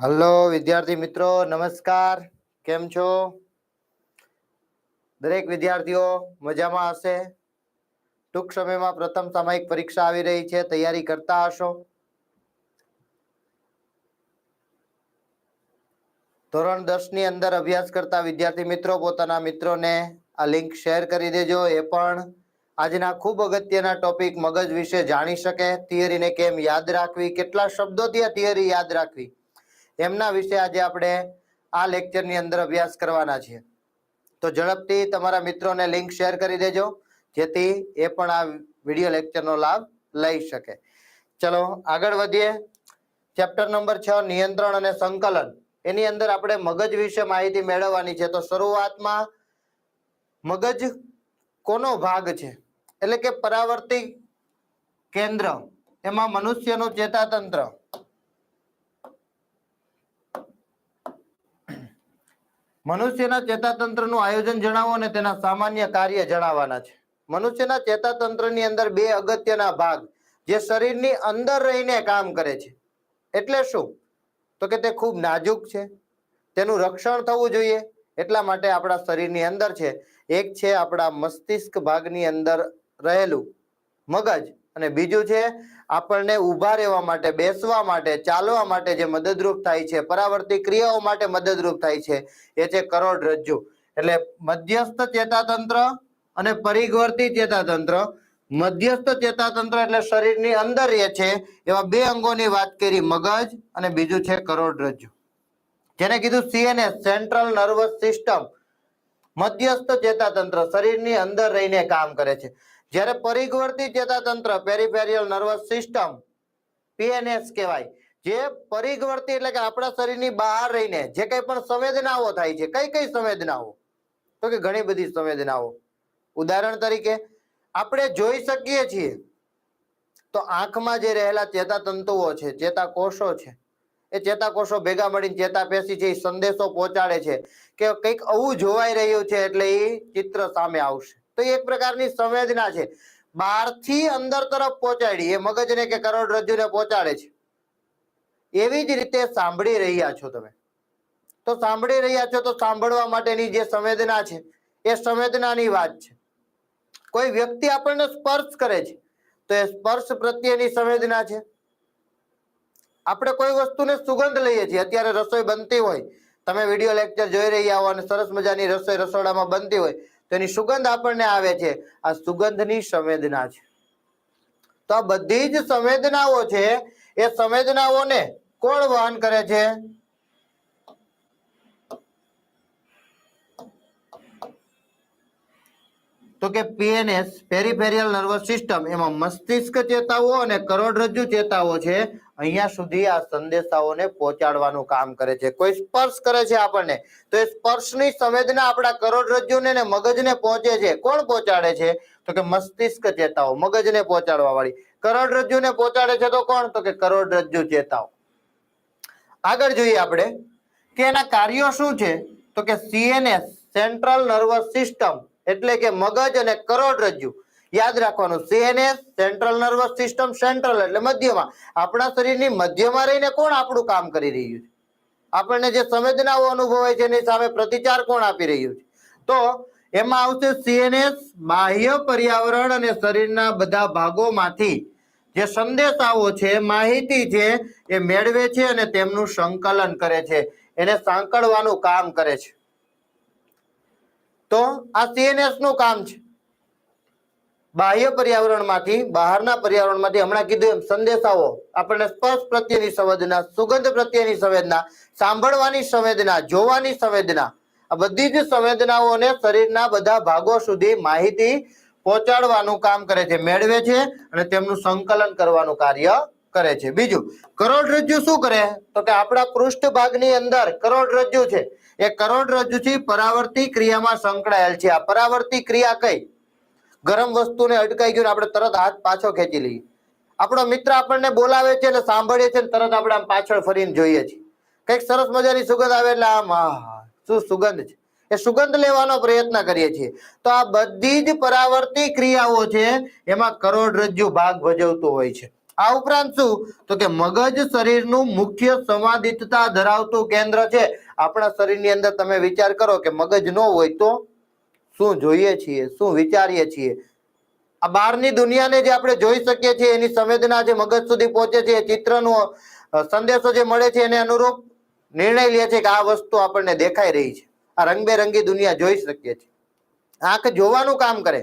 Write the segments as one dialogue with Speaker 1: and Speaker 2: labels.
Speaker 1: Hello, વિદ્યાર્થી મિત્રો, નમસ્કાર. કેમ છો? દરેક વિદ્યાર્થીઓ મજામાં હશે? ટૂંક સમયમાં પ્રથમ સામાયિક પરીક્ષા આવી રહી છે. તૈયારી કરતા હશો. ધોરણ દસની અંદર અભ્યાસ કરતા વિદ્યાર્થી મિત્રો, પોતાના મિત્રોને આ લિંક શેર કરી દેજો. એ પણ આજના ખૂબ અગત્યના ટોપિક મગજ વિશે જાણી શકે. થિયરીને કેમ યાદ રાખવી? કેટલા શબ્દોથી આ થિયરી યાદ રાખવી? એમના વિશે આજે આપણે આ લેક્ચરની અંદર અભ્યાસ કરવાના છીએ. તો ઝડપથી તમારા મિત્રોને લિંક શેર કરી દેજો, જેથી એ પણ આ વીડિયો લેક્ચરનો લાભ લઈ શકે. ચલો, આગળ વધીએ. ચેપ્ટર નંબર છ, નિયંત્રણ અને સંકલન. એની અંદર આપણે મગજ વિશે માહિતી મેળવવાની છે. તો શરૂઆતમાં મગજ કોનો ભાગ છે? એટલે કે પરાવર્તિક કેન્દ્ર. એમાં મનુષ્યનું ચેતાતંત્ર. મનુષ્યના ચેતાતંત્રનું આયોજન જણાવો અને તેના સામાન્ય કાર્ય જણાવવાના છે. મનુષ્યના ચેતાતંત્રની અંદર બે અગત્યના ભાગ, જે શરીરની અંદર રહીને કામ કરે છે. એટલે શું? તો કે તે ખૂબ નાજુક છે. તેનું રક્ષણ થવું જોઈએ. એટલા માટે આપણા શરીરની અંદર છે. એક છે આપણા મસ્તિષ્ક ભાગની અંદર રહેલું મગજ. અને બીજું છે, આપણને ઊભા રહેવા માટે, બેસવા માટે, ચાલવા માટે જે મદદરૂપ થાય છે પરાવર્તી ક્રિયાઓ માટે મદદરૂપ થાય છે, એ છે કરોડરજ્જુ એટલે મધ્યસ્થ ચેતાતંત્ર અને પરિઘવર્તી ચેતાતંત્ર. મધ્યસ્થ ચેતાતંત્ર એટલે શરીરની અંદર રહે છે, એવા બે અંગોની વાત કરી, મગજ અને બીજું છે કરોડરજ્જુ જેને કીધું સીએનએસ સેન્ટ્રલ નર્વસ સિસ્ટમ મધ્યસ્થ ચેતાતંત્ર, શરીરની અંદર રહીને કામ કરે છે. જ્યારે પરિઘવર્તી ચેતાતંત્ર પેરિફેરિયલ નર્વસ સિસ્ટમ પીએનએસ કહેવાય, જે પરિઘવર્તી એટલે કે આપણા શરીરની બહાર રહીને જે કંઈ પણ સંવેદનાઓ થાય છે, કઈ કઈ સંવેદનાઓ? તો કે ઘણી બધી સંવેદનાઓ. ઉદાહરણ તરીકે, આપણે જોઈ શકીએ છીએ, તો આંખમાં જે રહેલા ચેતાતંતુઓ છે, ચેતાકોષો છે, એ ચેતાકોષો ભેગા મળીને ચેતાપેશી છે, એ સંદેશો પહોંચાડે છે, કે કંઈક આવું જોવાઈ રહ્યું છે એટલે એ ચિત્ર સામે આવશે. તો એક પ્રકારની સંવેદના છે. બહારથી અંદર તરફ પહોંચાડી, એ મગજને કે કરોડરજ્જુને પહોંચાડે છે. એવી જ રીતે સાંભળી રહ્યા છો તમે. તો સાંભળી રહ્યા છો તો સાંભળવા માટેની જે સંવેદના છે, એ સંવેદનાની વાત છે. કોઈ વ્યક્તિ આપણને સ્પર્શ કરે છે, તો એ સ્પર્શ પ્રત્યેની સંવેદના છે. આપણે કોઈ વસ્તુને સુગંધ લઈએ છીએ, અત્યારે રસોઈ બનતી હોય, તમે વીડિયો લેક્ચર જોઈ રહ્યા હો અને સરસ મજાની રસોઈ રસોડામાં બનતી હોય તો એની સુગંધ આપણને આવે છે. આ સુગંધની સંવેદના છે. તો આ બધી જ સંવેદનાઓ છે, એ સંવેદનાઓને કોણ વહન કરે છે? તો કે પીએનએસ પેરિફેરિયલ નર્વસ સિસ્ટમ એમાં મસ્તિષ્ક ચેતાઓ અને કરોડરજ્જુ ચેતાઓ છે. અહીંયા સુધી આ સંદેશાઓને પહોંચાડવાનું કામ કરે છે. કોઈ સ્પર્શ કરે છે આપણને? તો એ સ્પર્શની સંવેદના આપણા કરોડરજ્જુને ને મગજને પહોંચે છે. કોણ પહોંચાડે છે? તો કે મસ્તિષ્ક ચેતાઓ, મગજને પહોંચાડવા વાળી કરોડરજ્જુને પહોંચાડે છે તો કોણ? તો કે કરોડરજ્જુ ચેતાઓ. આગળ જોઈએ આપણે કે એના કાર્યો શું છે? તો કે સીએનએસ, સેન્ટ્રલ નર્વસ સિસ્ટમ, એટલે કે મગજ અને કરોડરજ્જુ. યાદ રાખવાનું CNS central nervous system central એટલે મધ્યમાં. આપણા શરીરની મધ્યમાં રહીને કોણ આપણું કામ કરી રહ્યું છે? આપણને જે સંવેદનાઓ અનુભવાય છે એની સામે પ્રતિચાર કોણ આપી રહ્યું છે? તો એમાં આવશે સીએનએસ બાહ્ય પર્યાવરણ અને શરીરના બધા ભાગોમાંથી જે સંદેશાઓ છે, માહિતી છે, એ મેળવે છે અને તેમનું સંકલન કરે છે. એને સાંકળવાનું કામ કરે છે. તો આ સીએનએસનું કામ છે. બાહ્ય પર્યાવરણમાંથી, બહારના પર્યાવરણમાંથી હમણાં કીધું એમ સંદેશાઓ. આપણને સ્પર્શ પ્રત્યેની સંવેદના, સુગંધ પ્રત્યેની સંવેદના, સાંભળવાની સંવેદના, જોવાની સંવેદના. આ બધી જ સંવેદનાઓને શરીરના બધા ભાગો સુધી માહિતી પહોંચાડવાનું કામ કરે છે, મેળવે છે અને તેમનું સંકલન કરવાનું કાર્ય કરે છે. બીજું કરોડરજ્જુ શું કરે? તો કે આપણા પૃષ્ઠ ભાગની અંદર કરોડરજ્જુ છે. એ કરોડરજ્જુથી પરાવર્તી ક્રિયામાં સંકળાયેલ છે. આ પરાવર્તી ક્રિયા કઈ? ગરમ વસ્તુને અટકાઈ ગયું ને આપણે તરત હાથ પાછો ખેંચી લઈએ. આપણો મિત્ર આપણને બોલાવે છે અને સાંભળીએ છીએ ને તરત આપણે આમ પાછળ ફરીને જોઈએ છીએ. કંઈક સરસ મજાની સુગંધ આવે એટલે આમ આહ શું સુગંધ છે? એ સુગંધ લેવાનો પ્રયત્ન કરીએ છીએ. તો આ બધી જ પરાવર્તી ક્રિયાઓ છે એમાં કરોડરજ્જુ ભાગ ભજવતું હોય છે. આ ઉપરાંત શું? તો કે મગજ શરીરનું મુખ્ય સંવાદિતતા ધરાવતું કેન્દ્ર છે. આપણા શરીરની અંદર તમે વિચાર કરો કે મગજ ન હોય તો શું જોઈએ છીએ, શું વિચારીએ છીએ? આ બહારની દુનિયાને જે આપણે જોઈ શકીએ છીએ, એની સંવેદના જે મગજ સુધી પહોંચે છે, એ ચિત્રનો સંદેશો જે મળે છે, એને અનુરૂપ નિર્ણય લે છે કે આ વસ્તુ આપણને દેખાઈ રહી છે. આ રંગબેરંગી દુનિયા જોઈ શકીએ છીએ. આંખ જોવાનું કામ કરે,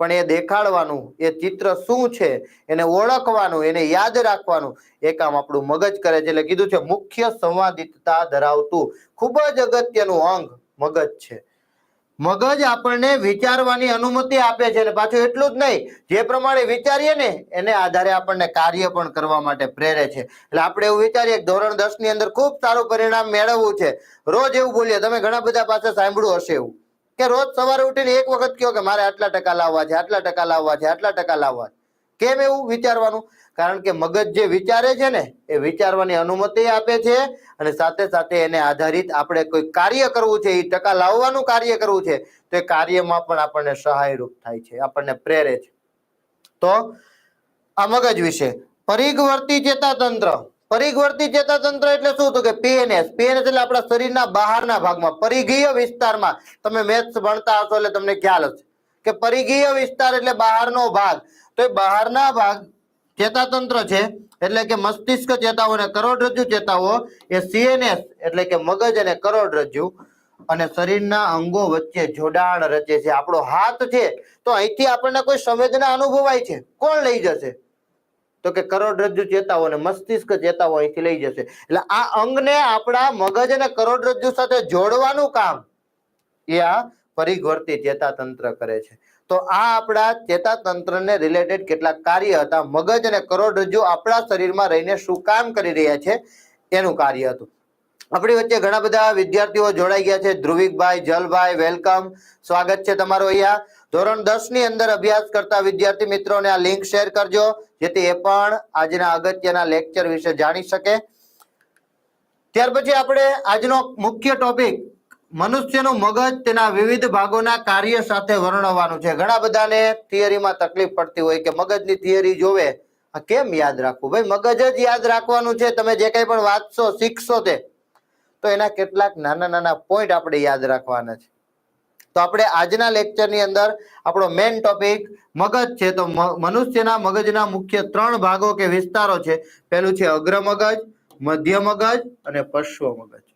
Speaker 1: પણ એ દેખાડવાનું, એ ચિત્ર શું છે, એને ઓળખવાનું, એને યાદ રાખવાનું, એ કામ આપણું મગજ કરે છે. એટલે કીધું છે, મુખ્ય સંવાદિતતા ધરાવતું ખૂબ જ અગત્યનું અંગ મગજ છે. મગજ આપણને વિચારવાની અનુમતિ આપે છે અને પાછું એટલું જ નહીં, જે પ્રમાણે વિચારીએ ને, એને આધારે આપણને કાર્ય પણ કરવા માટે પ્રેરે છે. એટલે આપણે એવું વિચારીએ ધોરણ દસની અંદર ખૂબ સારું પરિણામ મેળવવું છે. રોજ એવું બોલીએ, તમે ઘણા બધા પાસે સાંભળ્યું હશે એવું. કે રોજ સવારે ઉઠીને એક વખત કહો કે મારે આટલા ટકા લાવવા છે, આટલા ટકા લાવવા છે, આટલા ટકા લાવવા કેમ એવું વિચારવાનું? કારણ કે મગજ જે વિચારે છે ને, એ વિચારવાની અનુમતિ આપે છે અને સાથે સાથે એને આધારિત આપણે કોઈ કાર્ય કરવું છે એ ટકા લાવવાનું કાર્ય કરવું છે, તો એ કાર્યમાં પણ આપણને સહાયરૂપ થાય છે, આપણને પ્રેરે છે. તો આ મગજ વિશે. પરિઘવર્તી ચેતાતંત્ર. પરિઘવર્તી ચેતાતંત્ર એટલે શું? તો કે પીએનએસ. પીએનએસ એટલે આપણા શરીરના બહારના ભાગમાં, પરિઘીય વિસ્તારમાં. તમે મેથ્સ ભણતા હશો એટલે તમને ખ્યાલ હશે કે પરિઘીય વિસ્તાર એટલે બહારનો ભાગ. તો એ બહારના ભાગ ચેતાતંત્ર છે, એટલે કે મસ્તિષ્ક ચેતાઓ અને કરોડરજ્જુ ચેતાઓ, એ સીએનએસ એટલે કે મગજ અને કરોડરજ્જુ અને શરીરના અંગો વચ્ચે જોડાણ રચે છે. આપણો હાથ છે, તો અહીંથી આપણને કોઈ સંવેદના અનુભવાય છે? કોણ લઈ જશે? તો કે કરોડરજ્જુ ચેતાઓ અને મસ્તિષ્ક ચેતાઓ અહીંથી લઈ જશે. એટલે આ અંગને આપણા મગજ અને કરોડરજ્જુ સાથે જોડવાનું કામ, એ આ પરિઘવર્તી ચેતાતંત્ર કરે છે. તો આ આપણા ચેતાતંત્રને રિલેટેડ કેટલાક કાર્ય હતા. મગજ અને કરોડરજ્જુ આપણા શરીરમાં રહીને શું કામ કરી રહ્યા છે એનું કાર્ય હતું. આપણી વચ્ચે ઘણા બધા વિદ્યાર્થીઓ જોડાઈ ગયા છે. ધ્રુવિકભાઈ, જલભાઈ, વેલકમ. સ્વાગત છે તમારું અહીંયા. ધોરણ દસની અંદર અભ્યાસ કરતા વિદ્યાર્થી મિત્રોને આ લિંક શેર કરજો, જેથી એ પણ આજના અગત્યના લેક્ચર વિશે જાણી શકે. ત્યાર પછી આપણે આજનો મુખ્ય ટોપિક મનુષ્યનું મગજ તેના વિવિધ ભાગોના કાર્ય સાથે વર્ણવવાનું છે. ઘણા બધાને થિયરીમાં તકલીફ પડતી હોય કે મગજની થિયરી જોવે. કેમ યાદ રાખવું? ભાઈ, મગજ જ યાદ રાખવાનું છે. તમે જે કંઈ પણ વાંચશો, શીખશો તે, તો એના કેટલાક નાના નાના પોઈન્ટ આપણે યાદ રાખવાના છે. તો આપણે આજના લેક્ચરની અંદર આપણો મેઇન ટોપિક મગજ છે. તો મનુષ્યના મગજના મુખ્ય ત્રણ ભાગો કે વિસ્તારો છે. પહેલું છે અગ્ર મગજ, મધ્ય મગજ અને પશ્વ મગજ.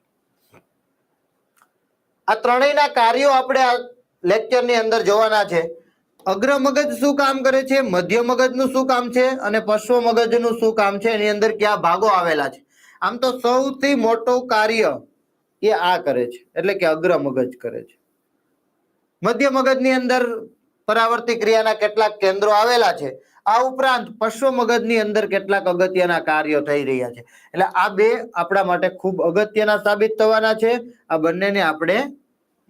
Speaker 1: આ ત્રણેયના કાર્યો આપણે આ લેક્ચરની અંદર જોવાના છે. અગ્ર મગજ શું કામ કરે છે? મધ્ય મગજનું શું કામ છે? અને પશ્વ મગજનું શું કામ છે? એની અંદર કયા ભાગો આવેલા છે? આમ તો સૌથી મોટું કાર્ય એ આ કરે છે. એટલે કે અગ્ર મગજ કરે છે. મધ્ય મગજની અંદર પરાવર્તી ક્રિયાના કેટલાક કેન્દ્રો આવેલા છે. આ ઉપરાંત પશ્વ મગજની અંદર કેટલાક અગત્યના કાર્યો થઈ રહ્યા છે. એટલે આ બે આપણા માટે ખૂબ અગત્યના સાબિત થવાના છે. આ બંનેને આપણે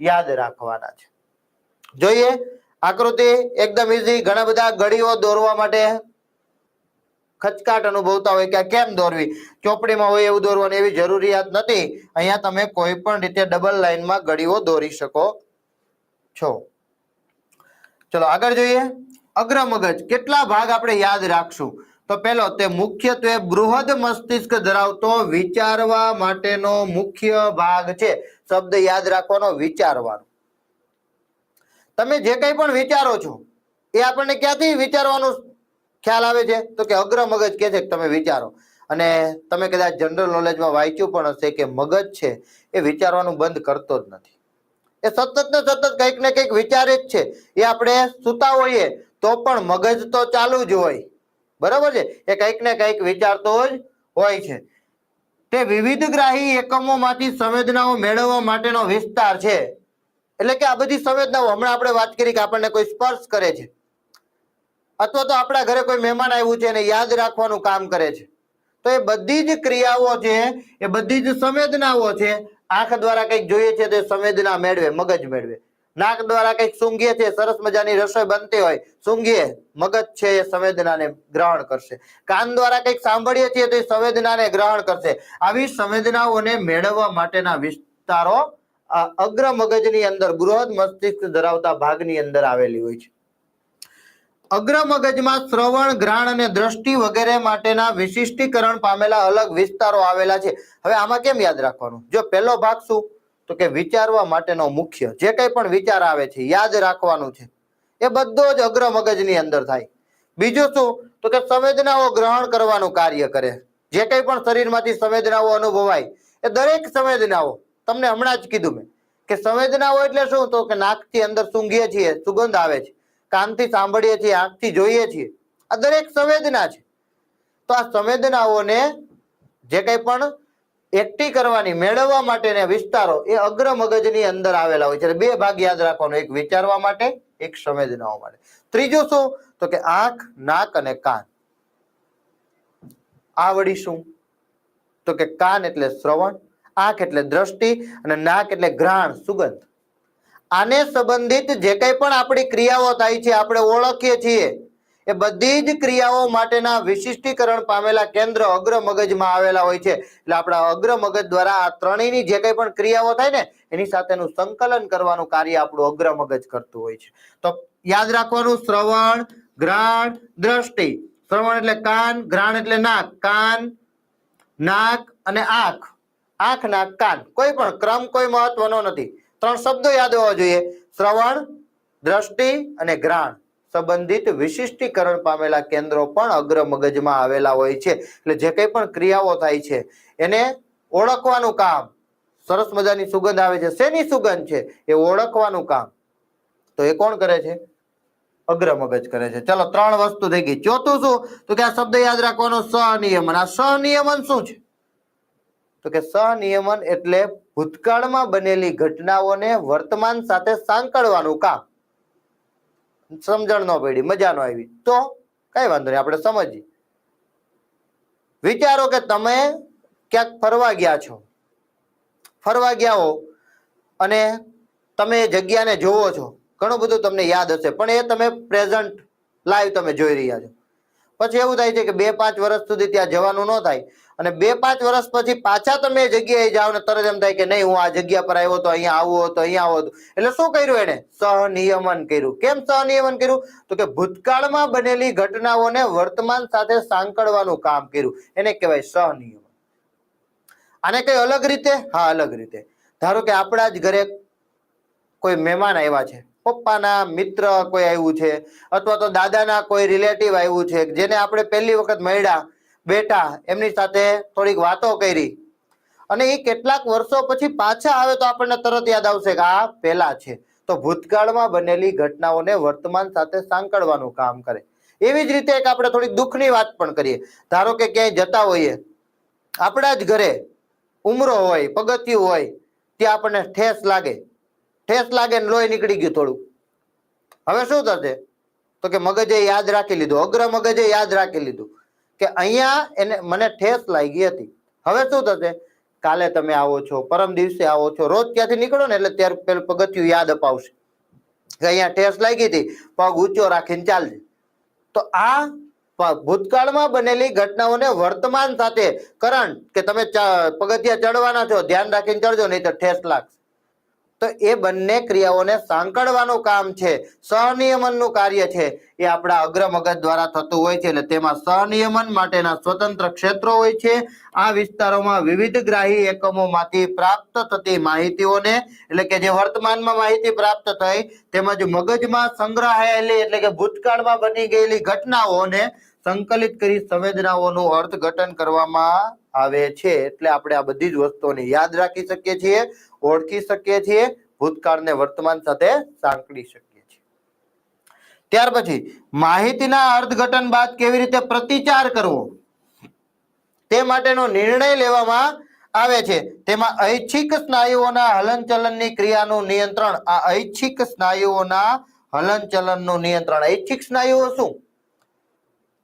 Speaker 1: યાદ રાખવાના છે. જોઈએ, આકૃતિ એકદમ ઈઝી ઘણા બધા ગળીઓ દોરવા માટે ખચકાટ અનુભવતા હોય કે કેમ દોરવી? ચોપડીમાં હોય એવું દોરવાની એવી જરૂરિયાત નથી. અહીંયા તમે કોઈ પણ રીતે ડબલ લાઈનમાં ગળીઓ દોરી શકો છો. ચલો આગળ જોઈએ. અગ્ર મગજ કેટલા ભાગ આપણે યાદ રાખશું? તો પેલો તે મુખ્યત્વે બૃહદ મસ્તિષ્ક ધરાવતો વિચારવા માટેનો મુખ્ય ભાગ છે. શબ્દ યાદ રાખવાનો, વિચારવાનો. તમે જે કંઈ પણ વિચારો છો, એ આપણને ક્યાંથી વિચારવાનું ખ્યાલ આવે છે? તો કે અગ્ર મગજ કે છે તમે વિચારો. અને તમે કદાચ જનરલ નોલેજમાં વાંચ્યું પણ હશે કે મગજ છે, એ વિચારવાનું બંધ કરતો જ નથી. એ સતત ને સતત કંઈક ને કંઈક વિચારે જ છે. એ આપણે સૂતા હોઈએ તો પણ મગજ તો ચાલુ જ હોય. બરાબર છે? એ કંઈક ને કંઈક વિચારતો જ હોય છે. તે વિવિધ ગ્રાહી એકમોમાંથી સંવેદનાઓ મેળવવા માટેનો વિસ્તાર છે. એટલે કે આ બધી સંવેદનાઓ હમણાં આપણે વાત કરી કે આપણને કોઈ સ્પર્શ કરે છે. અથવા તો આપણા ઘરે કોઈ મહેમાન આવ્યું છે એને યાદ રાખવાનું કામ કરે છે. તો એ બધી જ ક્રિયાઓ છે, એ બધી જ સંવેદનાઓ છે, આંખ દ્વારા કંઈક જોઈએ છે તે સંવેદના મેળવે, મગજ મેળવે. નાક દ્વારા કંઈક સૂંઘીએ છે સરસ મજાની રસોઈ બનતી હોય, સૂંઘીએ. મગજ છે એ સંવેદનાને ગ્રહણ કરશે. કાન દ્વારા કંઈક સાંભળીએ છીએ તો એ સંવેદનાને ગ્રહણ કરશે. આવી સંવેદનાઓને મેળવવા માટેના વિસ્તારો અગ્ર મગજની અંદર, બૃહદ મસ્તિષ્ક ધરાવતા ભાગની અંદર આવેલી હોય છે. અગ્ર મગજમાં શ્રવણ, ગ્રાણ અને દ્રષ્ટિ વગેરે માટેના વિશિષ્ટીકરણ પામેલા અલગ વિસ્તારો આવેલા છે. હવે આમાં કેમ યાદ રાખવાનું? જો પહેલો ભાગ શું? તો કે વિચારવા માટેનો મુખ્ય, જે કંઈ પણ વિચાર આવે છે, યાદ રાખવાનું છે. એ બધો જ અગ્ર મગજની અંદર થાય. બીજું શું? તો કે સંવેદનાઓ ગ્રહણ કરવાનું કાર્ય કરે. જે કંઈ પણ શરીરમાંથી સંવેદનાઓ અનુભવાય, એ દરેક સંવેદનાઓ, તમને હમણાં જ કીધું મેં, કે સંવેદનાઓ એટલે શું? તો કે નાકથી અંદર સૂંઘીએ છીએ, સુગંધ આવે છે. કાનથી સાંભળીએ છીએ, આંખથી જોઈએ છીએ. આ દરેક સંવેદના છે. તો આ સંવેદનાઓને જે કંઈ પણ એકઠી કરવાની, મેળવવા માટેના વિસ્તારો એ અગ્ર મગજની અંદર આવેલા હોય છે. બે ભાગ યાદ રાખવાનો, એક વિચારવા માટે, એક સંવેદનાઓ માટે. ત્રીજું શું? તો કે આંખ, નાક અને કાન. આ વળી શું? તો કે કાન એટલે શ્રવણ, આંખ એટલે દ્રષ્ટિ અને નાક એટલે ઘ્રાણ, સુગંધ. આને સંબંધિત જે કંઈ પણ આપણી ક્રિયાઓ થાય છે, આપણે ઓળખીએ છીએ એ બધી જ ક્રિયાઓ માટેના વિશિષ્ટીકરણ પામેલા કેન્દ્ર અગ્ર મગજમાં આવેલા હોય છે. એટલે આપણા અગ્ર મગજ દ્વારા આ ત્રણેયની જે કંઈ પણ ક્રિયાઓ થાય ને, એની સાથેનું સંકલન કરવાનું કાર્ય આપણું અગ્ર મગજ કરતું હોય છે. તો યાદ રાખવાનું, શ્રવણ ઘ્રાણ દ્રષ્ટિ. શ્રવણ એટલે કાન ઘ્રાણ એટલે નાક. કાન, નાક અને આંખ. આંખ, નાક, કાન. કોઈ પણ ક્રમ કોઈ મહત્વનો નથી. ત્રણ શબ્દો યાદ હોવા જોઈએ. શ્રવણ, દ્રષ્ટિ અને ઘ્રાણ સંબંધિત વિશિષ્ટીકરણ પામેલા કેન્દ્રો પણ અગ્ર મગજમાં આવેલા હોય છે. એટલે જે કંઈ પણ ક્રિયાઓ થાય છે, એને ઓળખવાનું કામ. સરસ મજાની સુગંધ આવે છે. શેની સુગંધ છે? એ ઓળખવાનું કામ. તો એ કોણ કરે છે? અગ્ર મગજ કરે છે. ચલો, ત્રણ વસ્તુ થઈ ગઈ. ચોથું શું? તો કે આ શબ્દ યાદ રાખવાનો સહનિયમન આ સહનિયમન શું છે? તો કે સહનિયમન એટલે ભૂતકાળમાં બનેલી ઘટનાઓને વર્તમાન સાથે સાંકળવાનું કામ. સમજણ ન પડી મજા ન આવી. તો કઈ વાંધો નહીં, આપણે સમજીએ. વિચારો કે તમે ક્યાંક ફરવા ગયા છો. ફરવા ગયા હો અને તમે જગ્યાને જોવો છો. ઘણું બધું તમને યાદ હશે, પણ એ તમે પ્રેઝન્ટ લાઈવ તમે જોઈ રહ્યા છો. પછી એવું થાય છે કે બે પાંચ વર્ષ સુધી ત્યાં જવાનું ન થાય. અને બે પાંચ વર્ષ પછી પાછા તમે એ જગ્યાએ જાઓ ને તરત એમ થાય કે નહીં, હું આ જગ્યા પર આવ્યો હતો અહીંયા આવું હતો અહીંયા આવો હતો. એટલે શું કર્યું એને? સહનિયમન કર્યું. કેમ સહનિયમન કર્યું? તો કે ભૂતકાળમાં બનેલી ઘટનાઓને વર્તમાન સાથે સાંકળવાનું કામ કર્યું. એને કહેવાય સહનિયમન. આને કઈ અલગ રીતે? હા, અલગ રીતે. ધારો કે આપણા જ ઘરે કોઈ મહેમાન આવ્યા છે. પપ્પાના મિત્ર કોઈ આવ્યું છે, અથવા તો દાદાના કોઈ રિલેટિવ આવ્યું છે, જેને આપણે પહેલી વખત મળ્યા બેઠા એમની સાથે થોડીક વાતો કરી. અને એ કેટલાક વર્ષો પછી પાછા આવે તો આપણને તરત યાદ આવશે કે આ પહેલા છે. તો ભૂતકાળમાં બનેલી ઘટનાઓને વર્તમાન સાથે સાંકળવાનું કામ કરે. એવી જ રીતે એક આપણે થોડીક દુઃખની વાત પણ કરીએ. ધારો કે ક્યાંય જતા હોઈએ. આપણા જ ઘરે ઉમરો હોય, પગથિયું હોય, ત્યાં આપણને ઠેસ લાગે. ઠેસ લાગે ને લોહી નીકળી ગયું થોડું હવે શું થશે? તો કે મગજે યાદ રાખી લીધું. અગ્ર મગજે યાદ રાખી લીધું. કે અહીંયા એને મને ઠેસ લાગી હતી. હવે શું થશે? કાલે તમે આવો છો, પરમ દિવસે આવો છો, રોજ ત્યાંથી નીકળો ને એટલે ત્યારે પેલું પગથિયું યાદ અપાવશે. કે અહીંયા ઠેસ લાગી હતી, પગ ઊંચો રાખીને ચાલજે. તો આ ભૂતકાળમાં બનેલી ઘટનાઓને વર્તમાન સાથે કરંટ કે તમે પગથિયા ચડવાના છો, ધ્યાન રાખીને ચડજો, નહીં તો ઠેસ લાગશે. તો એ બંને ક્રિયાઓને સાંકળવાનું કામ છે. સહનિયમનનું કાર્ય છે. એ આપણા અગ્ર મગજ દ્વારા થતું હોય છે એટલે તેમાં સહનિયમન માટેના સ્વતંત્ર ક્ષેત્રો હોય છે. આ વિસ્તારોમાં વિવિધ ગ્રાહી એકમોમાંથી પ્રાપ્ત થતી માહિતીઓને, એટલે કે જે વર્તમાનમાં માહિતી પ્રાપ્ત થઈ, તેમજ મગજમાં સંગ્રહાયેલી, એટલે કે ભૂતકાળમાં બની ગયેલી ઘટનાઓને સંકલિત કરી સંવેદનાઓનું અર્થઘટન કરવામાં આવે છે એટલે આપણે આ બધી જ વસ્તુઓને યાદ રાખી શકીએ છીએ, ઓળખી શકીએ છીએ, ભૂતકાળને વર્તમાન સાથે સાંકળી શકીએ છીએ. ત્યાર પછી, માહિતીના અર્થઘટન બાદ કેવી રીતે પ્રતિચાર કરવો? તે માટેનો નિર્ણય લેવામાં આવે છે. તેમાં ઐચ્છિક સ્નાયુઓના હલનચલનની ક્રિયાનું નિયંત્રણ. આ ઐચ્છિક સ્નાયુઓના હલનચલનનું નિયંત્રણ. ઐચ્છિક સ્નાયુઓ શું?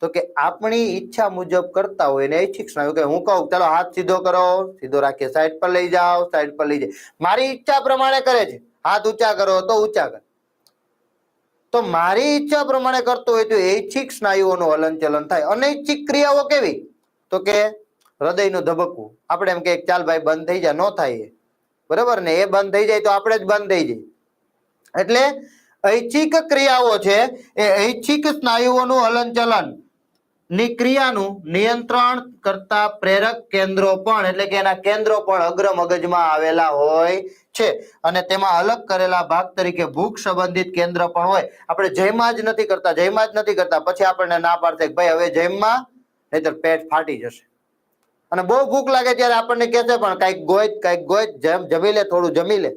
Speaker 1: તો કે આપણી ઈચ્છા મુજબ કરતા હોય ને ઐચ્છિક સ્નાયુ કે હું કહું, ચાલો હાથ સીધો કરો. સીધો રાખીએ. સાઈડ પર લઈ જાઓ, સાઈડ પર લઈ જાય મારી ઈચ્છા પ્રમાણે કરે છે. હાથ ઊંચા કરો, તો ઊંચા કરે. તો મારી ઈચ્છા પ્રમાણે કરતો હોય તો ઐચ્છિક સ્નાયુઓનું હલનચલન થાય. અનૈચ્છિક ક્રિયાઓ કેવી? તો કે હૃદયનું ધબકવું. આપણે એમ કે ચાલ ભાઈ, બંધ થઈ જાય ન થાય એ. બરાબર ને? એ બંધ થઈ જાય તો આપણે જ બંધ થઈ જાય એટલે ઐચ્છિક ક્રિયાઓ છે એ ઐચ્છિક સ્નાયુઓનું હલનચલન. ની ક્રિયાનું નિયંત્રણ કરતા પ્રેરક કેન્દ્રો પણ, એટલે કે એના કેન્દ્રો પણ અગ્ર મગજમાં આવેલા હોય છે. અને તેમાં અલગ કરેલા ભાગ તરીકે ભૂખ સંબંધિત કેન્દ્ર પણ હોય. આપણે જયમાં જ નથી કરતા જયમાં જ નથી કરતા, પછી આપણને ના પાડશે કે ભાઈ હવે જયમાં નહીતર પેટ ફાટી જશે. અને બહુ ભૂખ લાગે ત્યારે આપણને કહેશે પણ, કાંઈક ગોય કાંઈક ગોય જેમ જમી લે, થોડું જમી લે.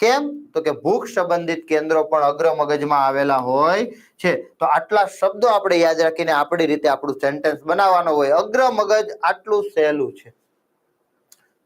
Speaker 1: કેમ? તો કે ભૂખ સંબંધિત કેન્દ્રો પણ અગ્ર મગજમાં આવેલા હોય છે. તો આટલા શબ્દો આપણે યાદ રાખીને આપણી રીતે આપણું સેન્ટેન્સ બનાવવાનો હોય. અગ્ર મગજ આટલું સહેલું છે.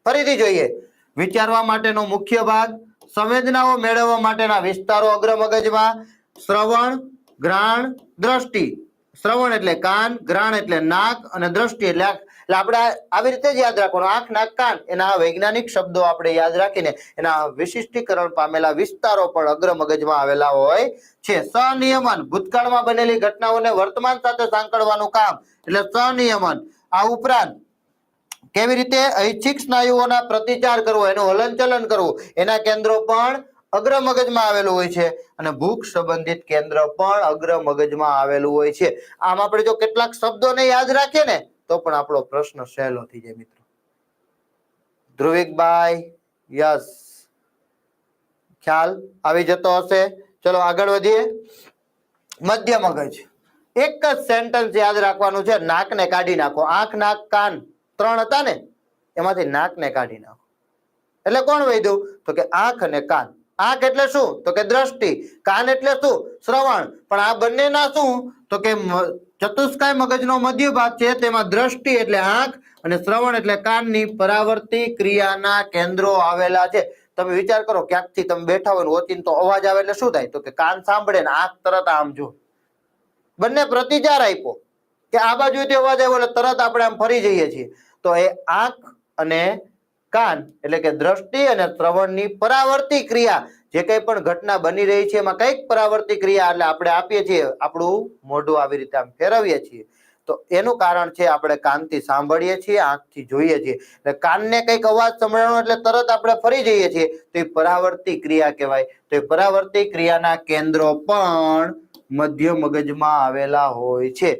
Speaker 1: ફરીથી જોઈએ. વિચારવા માટેનો મુખ્ય ભાગ, સંવેદનાઓ મેળવવા માટેના વિસ્તારો અગ્ર મગજમાં, શ્રવણ ઘ્રાણ દ્રષ્ટિ. શ્રવણ એટલે કાન, ગ્રાણ એટલે નાક અને દ્રષ્ટિ એટલે એટલે આપણે આવી રીતે જ યાદ રાખવાનું. આંખ, નાક, કાન, એના વૈજ્ઞાનિક શબ્દો આપણે યાદ રાખીને એના વિશિષ્ટીકરણ પામેલા વિસ્તારો પણ અગ્ર મગજમાં આવેલા હોય છે. સનિયમન, ભૂતકાળમાં બનેલી ઘટનાઓને વર્તમાન સાથે સાંકળવાનું કામ. એટલે સનિયમન, આ ઉપરાંત કેવી રીતે ઐચ્છિક સ્નાયુઓના પ્રતિચાર કરવો, એનું હલનચલન કરવું, એના કેન્દ્રો પણ અગ્ર મગજમાં આવેલું હોય છે અને ભૂખ સંબંધિત કેન્દ્ર પણ અગ્ર મગજમાં આવેલું હોય છે. આમ આપણે જો કેટલાક શબ્દોને યાદ રાખીએ ને તો પણ આપણો પ્રશ્ન સહેલો થઈ જાય મિત્રો. ધ્રુવિકભાઈ, યસ. ખ્યાલ આવી જતો હશે. ચલો આગળ વધીએ. મધ્ય મગજ. એક જ સેન્ટેન્સ યાદ રાખવાનું છે. નાકને કાઢી નાખો. આંખ, નાક, કાન ત્રણ હતા ને? એમાંથી નાકને કાઢી નાખો. એટલે કોણ વૈધું તો કે આંખ અને કાન. આંખ એટલે શું? તો કે દ્રષ્ટિ. કાન એટલે શું? શ્રવણ. પણ આ બંનેના શું? તો કે ચતુષ્કાય મગજનો મધ્ય ભાગ છે, તેમાં દ્રષ્ટિ એટલે આંખ અને શ્રવણ એટલે કાનની પરાવર્તી ક્રિયાના કેન્દ્રો આવેલા છે. તમે વિચાર કરો, ક્યાંકથી તમે બેઠા હોય ઓચિંતો અવાજ આવે એટલે શું થાય? તો કે કાન સાંભળે ને આંખ તરત આમ જો બંને પ્રતિચાર આપ્યો. કે આ બાજુથી અવાજ આવ્યો એટલે તરત આપણે આમ ફરી જઈએ છીએ. તો એ આંખ અને કાન એટલે કે દ્રષ્ટિ અને શ્રવણની પરાવર્તી ક્રિયા જે કંઈ પણ ઘટના બની રહી છે એમાં કંઈક પરાવર્તી ક્રિયા એટલે આપણે આપીએ છીએ, આપણું મોઢું આવી રીતે આમ ફેરવીએ છીએ. તો એનું કારણ છે આપણે કાનથી સાંભળીએ છીએ, આંખથી જોઈએ છીએ. એટલે કાનને કંઈક અવાજ સંભળાવાનો એટલે તરત આપણે ફરી જઈએ છીએ. તો એ પરાવર્તી ક્રિયા કહેવાય. તો એ પરાવર્તી ક્રિયાના કેન્દ્રો પણ મધ્ય મગજમાં આવેલા હોય છે.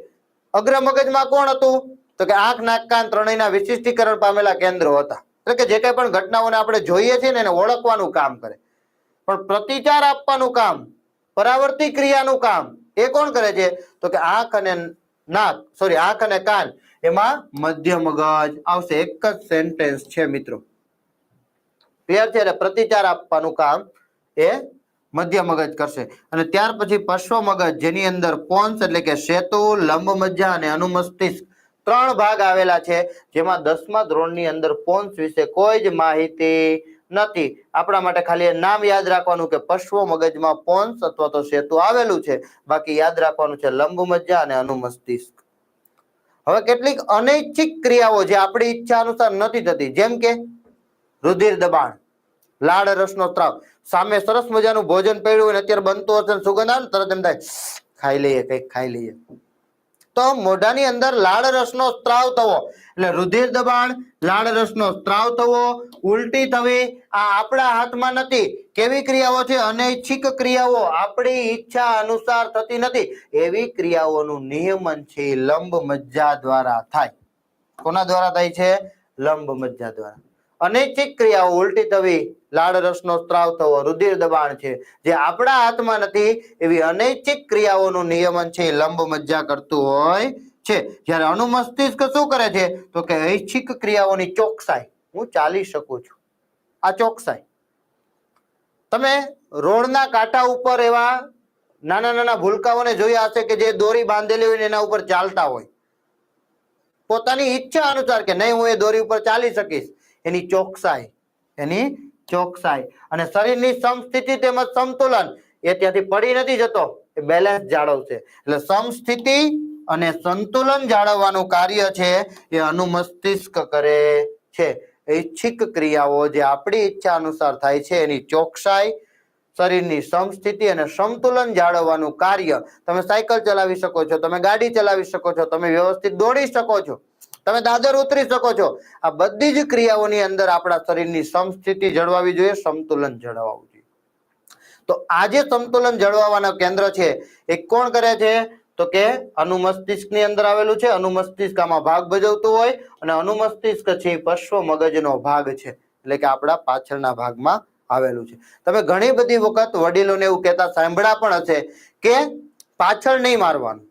Speaker 1: અગ્ર મગજમાં કોણ હતું? તો કે આંખ, નાક, કાન ત્રણેયના વિશિષ્ટીકરણ પામેલા કેન્દ્રો હતા. એટલે કે જે કંઈ પણ ઘટનાઓને આપણે જોઈએ છીએ ને એને ઓળખવાનું કામ કરે. પણ પ્રતિચાર આપવાનું કામ, પરાવર્તી ક્રિયાનું કામ, એ કોણ કરે છે? તો કે આંખ અને નાક સોરી આંખ અને કાન, એમાં મધ્ય મગજ આવશે. એક જ સેન્ટેન્સ છે મિત્રો. ક્લિયર છે? એટલે પ્રતિચાર આપવાનું કામ એ મધ્ય મગજ કરશે. અને ત્યાર પછી પશ્વ મગજ, જેની અંદર પોન્સ એટલે કે સેતુ, લંબ મજ્જા અને અનુમસ્તિષ્ક ત્રણ ભાગ આવેલા છે, જેમાં દસમા ધોરણની અંદર પોન્સ વિશે કોઈ જ માહિતી નથી. આપણા માટે ખાલી નામ યાદ રાખવાનું કે પશ્વ મગજમાં પોન્સ અથવા તો સેતુ આવેલું છે. બાકી યાદ રાખવાનું છે લંબુ મજ્જા અને અનુમસ્તિષ્ક. હવે કેટલીક અનૈચ્છિક ક્રિયાઓ જે આપણી ઈચ્છા અનુસાર નથી થતી, જેમ કે રુધિર દબાણ, લાળ રસનો સ્ત્રાવ. સામે સરસ મજાનું ભોજન પડ્યું અને અત્યારે બનતું હશે સુગંધ આવે તરત એમ થાય, ખાઈ લઈએ, કંઈક ખાઈ લઈએ. તો મોઢાની અંદર લાળ રસનો સ્ત્રાવ થવો. એટલે રુધિર દબાણ, લાળ રસનો સ્ત્રાવ થવો, ઉલટી થવી, આ આપણા હાથમાં નથી. કેવી ક્રિયાઓ છે? અનૈચ્છિક ક્રિયાઓ. આપણી ઈચ્છા અનુસાર થતી નથી. એવી ક્રિયાઓનું નિયમન છે લંબ મજ્જા દ્વારા થાય. કોના દ્વારા થાય છે? લંબ મજ્જા દ્વારા. અનૈચ્છિક ક્રિયાઓ ઉલટી થવી, લાળ રસનો સ્ત્રાવ થવો, રુધિર દબાણ છે. જે આપણા હાથમાં નથી, એવી અનૈચ્છિક ક્રિયાઓનું નિયમન છે એ લંબ મજ્જા કરતું હોય છે. જ્યારે અનુમસ્તિષ્ક શું કરે છે? તો કે ઐચ્છિક ક્રિયાઓની ચોકસાઈ. હું ચાલી શકું છું. આ ચોકસાઈ. તમે રોડના કાંટા ઉપર એવા નાના નાના ભૂલકાઓને જોયા હશે કે જે દોરી બાંધેલી હોય એના ઉપર ચાલતા હોય. પોતાની ઈચ્છા અનુસાર કે નહીં, હું એ દોરી ઉપર ચાલી શકીશ. એની ચોકસાઈ એની ચોકસાઈ. અને શરીરની સમસ્થિતિ તેમજ સંતુલન એ ત્યાંથી પડી નથી જતો, એ બેલેન્સ જાળવશે. એટલે સમસ્થિતિ અને સંતુલન જાળવવાનું કાર્ય છે એ અનુમસ્તિષ્ક કરે છે. ઈચ્છિક ક્રિયાઓ જે આપણી ઈચ્છા અનુસાર થાય છે, એની ચોકસાઈ, શરીરની સમસ્થિતિ અને સંતુલન જાળવવાનું કાર્ય. તમે સાયકલ ચલાવી શકો છો, તમે ગાડી ચલાવી શકો છો, તમે વ્યવસ્થિત દોડી શકો છો. તમે દાદર ઉતરી શકો છો. આ બધી જ ક્રિયાઓની અંદર આપણા શરીરની સમસ્થિતિ જળવાવી જોઈએ, સંતુલન જળવાવું જોઈએ. તો આ જે સંતુલન જળવાવાનો કેન્દ્ર છે, એ કોણ કરે છે? તો કે અનુમસ્તિષ્કની અંદર આવેલું છે. અનુમસ્તિષ્ક આમાં ભાગ ભજવતું હોય અને અનુમસ્તિષ્ક છે પશ્વ મગજનો ભાગ છે. એટલે કે આપણા પાછળના ભાગમાં આવેલું છે. તમે ઘણી બધી વખત વડીલોને એવું કહેતા સાંભળ્યા પણ હશે કે પાછળ નહીં મારવાનું.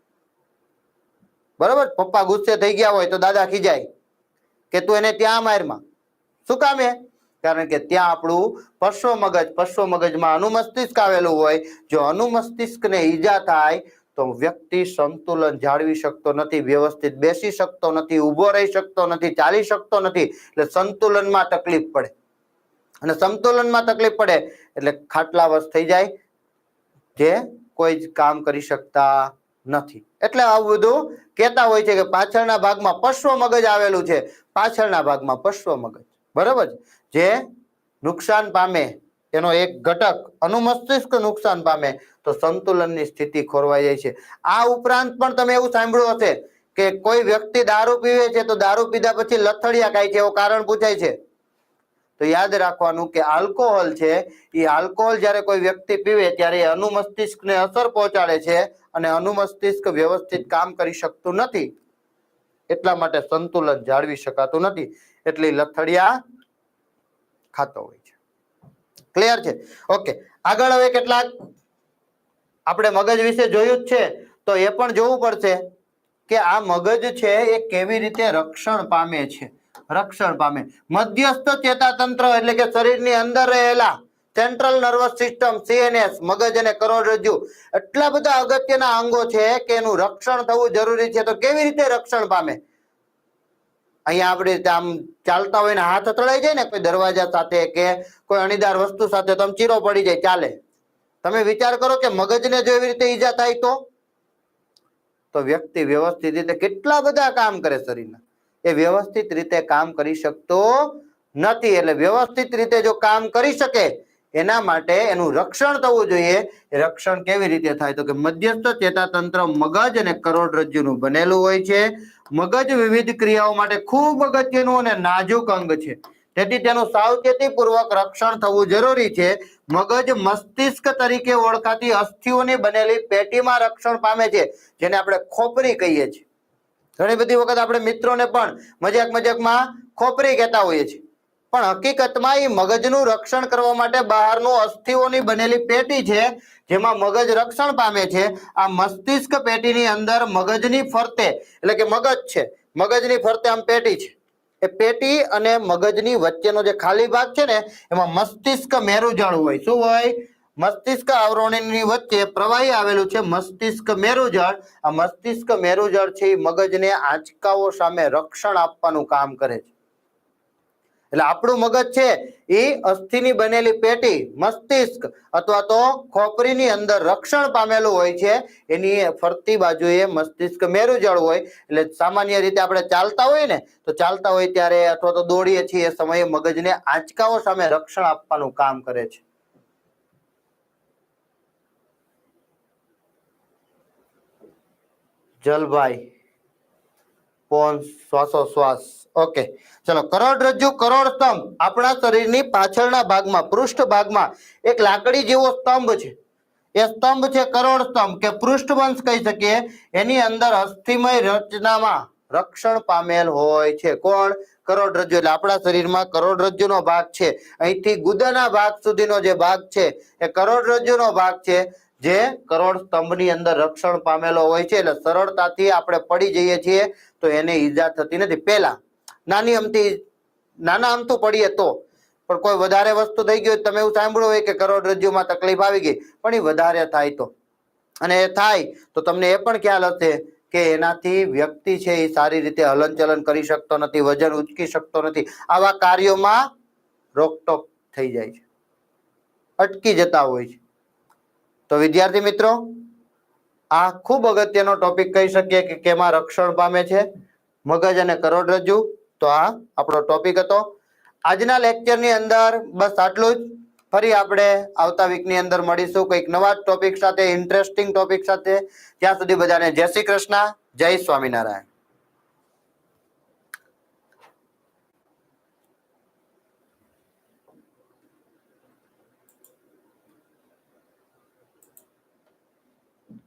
Speaker 1: બરાબર? પપ્પા ગુસ્સે થઈ ગયા હોય તો દાદા ખીજાય કે તું એને ત્યાં મારમાં. શું કામે કારણ કે ત્યાં આપણું પશ્વ મગજ પશ્વ મગજમાં અનુમસ્તિષ્ક આવેલું હોય. જો અનુમસ્તિષ્કને ઈજા થાય તો વ્યક્તિ સંતુલન જાળવી શકતો નથી, વ્યવસ્થિત બેસી શકતો નથી, ઊભો રહી શકતો નથી, ચાલી શકતો નથી. એટલે સંતુલનમાં તકલીફ પડે. અને સંતુલનમાં તકલીફ પડે એટલે ખાટલાવશ થઈ જાય. જે કોઈ જ કામ કરી શકતા નથી. એટલે આવું બધું કહેતા હોય છે કે પાછળના ભાગમાં પશ્વ મગજ આવેલું છે. પાછળના ભાગમાં પશ્વ મગજ. બરાબર જે નુકસાન પામે, એનો એક ઘટક, અનુમસ્તિષ્ક નુકસાન પામે, તો સંતુલનની સ્થિતિ ખોરવાઈ જાય છે. આ ઉપરાંત પણ તમે એવું સાંભળ્યું હશે કે કોઈ વ્યક્તિ દારૂ પીવે છે, તો દારૂ પીધા પછી લથડિયા ખાય છે, એવું કારણ પૂછાય છે. તો યાદ રાખવાનું કે આલ્કોહોલ છે, એ આલ્કોહોલ જ્યારે કોઈ વ્યક્તિ પીવે ત્યારે એ અનુમસ્તિષ્કને અસર પહોંચાડે છે અને અનુમસ્તિષ્ક વ્યવસ્થિત કામ કરી શકતું નથી. એટલા માટે સંતુલન જાળવી શકાતું નથી. એટલે લથડિયા ખાતો હોય છે. ક્લિયર છે? ઓકે આગળ હવે કેટલાક આપણે મગજ વિશે જોયું જ છે. તો એ પણ જોવું પડશે કે આ મગજ છે એ કેવી રીતે રક્ષણ પામે છે? રક્ષણ પામે. મધ્યસ્થ ચેતાતંત્ર એટલે કે શરીરની અંદર રહેલા સેન્ટ્રલ નર્વસ સિસ્ટમ સીએનએસ મગજ અને કરોડરજ્જુ એટલા બધા અગત્યના અંગો છે કે એનું રક્ષણ થવું જરૂરી છે. તો કેવી રીતે રક્ષણ પામે? અહીંયા આપણે આમ ચાલતા હોય ને હાથ અથડાઈ જાય ને કોઈ દરવાજા સાથે કે કોઈ અણીદાર વસ્તુ સાથે તમે ચીરો પડી જાય, ચાલે. તમે વિચાર કરો કે મગજને જો એવી રીતે ઈજા થાય તો? તો વ્યક્તિ વ્યવસ્થિત રીતે કેટલા બધા કામ કરે શરીરના. એ વ્યવસ્થિત રીતે કામ કરી શકતો નથી. એટલે વ્યવસ્થિત રીતે જો કામ કરી શકે, એના માટે એનું રક્ષણ થવું જોઈએ. રક્ષણ કેવી રીતે થાય? તો કે મધ્યસ્થ ચેતાતંત્ર મગજ અને કરોડરજ્જુનું બનેલું હોય છે. મગજ વિવિધ ક્રિયાઓ માટે ખૂબ અગત્યનું અને નાજુક અંગ છે. તેથી તેનું સાવચેતીપૂર્વક રક્ષણ થવું જરૂરી છે. મગજ મસ્તિષ્ક તરીકે ઓળખાતી અસ્થિઓની બનેલી પેટીમાં રક્ષણ પામે છે, જેને આપણે ખોપરી કહીએ છીએ. ઘણી બધી વખત આપણે મિત્રોને પણ મજાક મજાકમાં ખોપરી કહેતા હોઈએ છીએ. પણ હકીકતમાં એ મગજનું રક્ષણ કરવા માટે બહારનું અસ્થિઓની બનેલી પેટી છે, જેમાં મગજ રક્ષણ પામે છે, આ મસ્તિષ્ક પેટીની અંદર મગજની ફરતે, એટલે કે મગજ છે, મગજની ફરતે આમ પેટી છે. એ પેટી અને મગજની વચ્ચેનો જે ખાલી ભાગ છે ને, એમાં મસ્તિષ્ક મેરુજળ હોય. શું હોય? મસ્તિષ્ક આવરણીની વચ્ચે પ્રવાહી આવેલું છે મસ્તિષ્ક મેરુજળ. આ મસ્તિષ્ક મેરુજળ છે એ મગજને આંચકાઓ સામે રક્ષણ આપવાનું કામ કરે છે. એટલે આપણું મગજ છે એ અસ્થિની બનેલી પેટી, મસ્તિષ્ક અથવા તો ખોપરીની અંદર રક્ષણ પામેલું હોય છે. એની ફરતી બાજુએ મસ્તિષ્ક મેરુજળ હોય. એટલે સામાન્ય રીતે આપણે ચાલતા હોય ને, તો ચાલતા હોય ત્યારે અથવા તો દોડીએ છીએ એ સમયે મગજને આંચકાઓ સામે રક્ષણ આપવાનું કામ કરે છે. જલભાઈ પોન શ્વાસોશ્વાસ. ઓકે, ચલો કરોડરજ્જુ કરોડ સ્તંભ. આપણા શરીરની પાછળના ભાગમાં પૃષ્ઠ ભાગમાં એક લાકડી જેવો સ્તંભ છે. એ સ્તંભ છે કરોડ સ્તંભ, કે પૃષ્ઠવંશ કહી શકીએ. એની અંદર અસ્થિમય રચનામાં રક્ષણ પામેલ હોય છે. કોણ? કરોડરજ્જુ એટલે આપણા શરીરમાં કરોડરજ્જુનો ભાગ છે. અહીંથી ગુદાના ભાગ સુધીનો જે ભાગ છે, એ કરોડરજ્જુનો ભાગ છે. જે કરોડ સ્તંભની અંદર રક્ષણ પામેલો હોય છે એટલે સરળતાથી આપણે પડી જઈએ છીએ તો એને ઈજા થતી નથી. પહેલા નાની અમથી નાના અમથું પડીએ તો પણ કોઈ વધારે વસ્તુ થઈ હોય, તમે એવું સાંભળ્યું હોય કે કરોડરજ્જુમાં તકલીફ આવી ગઈ પણ એ વધારે થાય તો. અને એ થાય તો તમને એ પણ ખ્યાલ હશે કે એનાથી વ્યક્તિ છે એ સારી રીતે હલનચલન કરી શકતો નથી વજન ઉચકી શકતો નથી. આવા કાર્યોમાં રોકટોક થઈ જાય છે. અટકી જતા હોય છે. તો વિદ્યાર્થી મિત્રો, આ ખૂબ અગત્યનો ટોપિક કહી શકીએ કે કેમાં રક્ષણ પામે છે, મગજ અને કરોડરજ્જુ તો આ આપણો ટોપિક હતો. આજના લેક્ચરની અંદર બસ આટલું જ. ફરી આપણે આવતા વીકની અંદર મળીશું કંઈક નવા ટોપિક સાથે ઇન્ટરેસ્ટિંગ ટોપિક સાથે. ત્યાં સુધી બધાને જય શ્રી કૃષ્ણ, જય સ્વામિનારાયણ.